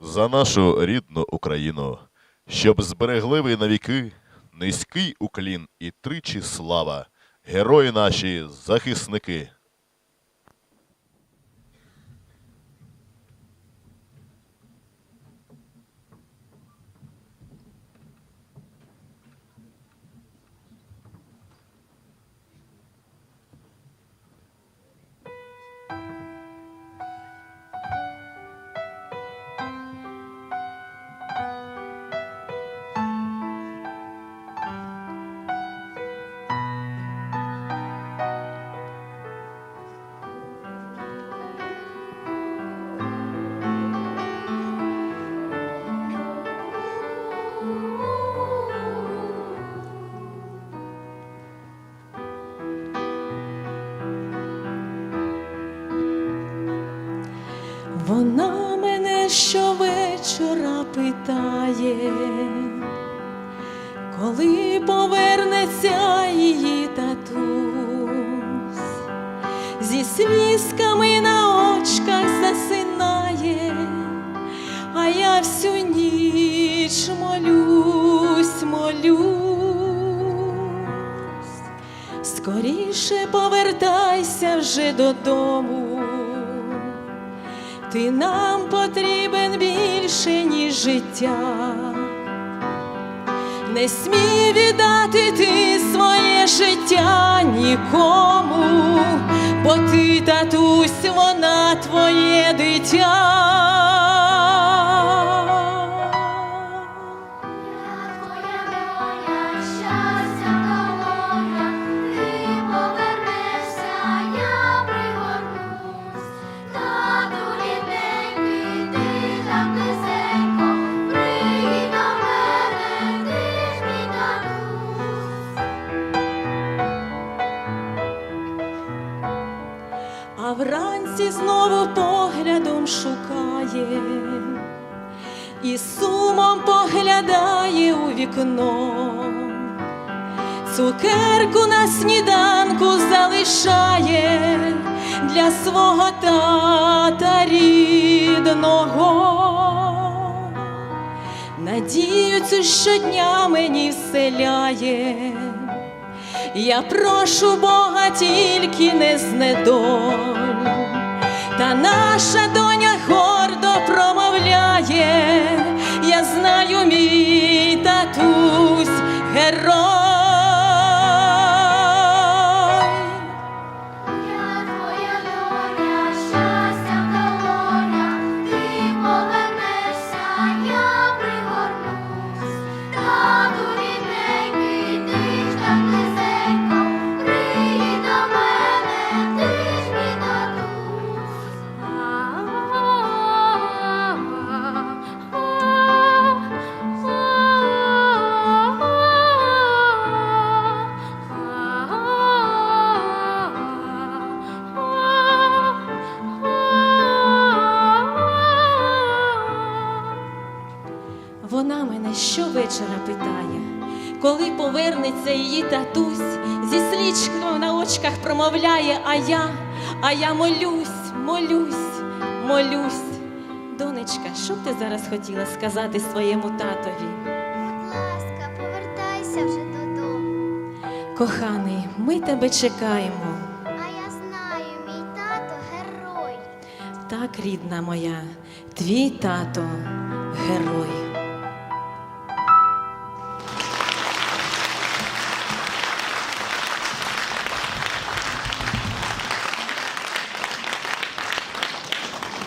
за нашу рідну Україну, щоб зберегли ви навіки низький уклін і тричі слава, герої наші захисники. Вона мене щовечора питає, коли повернеться її татусь, зі слізками на очках засинає, а я всю ніч молюсь, молюсь. Скоріше повертайся вже додому. Ти нам потрібен більше, ніж життя. Не смій віддати ти своє життя нікому, бо ти татусь, вона твоє дитя. Вранці знову поглядом шукає, і сумом поглядає у вікно, цукерку на сніданку залишає для свого тата рідного. Надію цю щодня мені вселяє. Я прошу Бога тільки не знедоль, та наша доня щовечора питає, коли повернеться її татусь, зі слічкою на очках промовляє, а я, а я молюсь, молюсь, молюсь. Донечка, що б ти зараз хотіла сказати своєму татові? Будь ласка, повертайся вже додому. Коханий, ми тебе чекаємо. А я знаю, мій тато герой. Так, рідна моя, твій тато герой.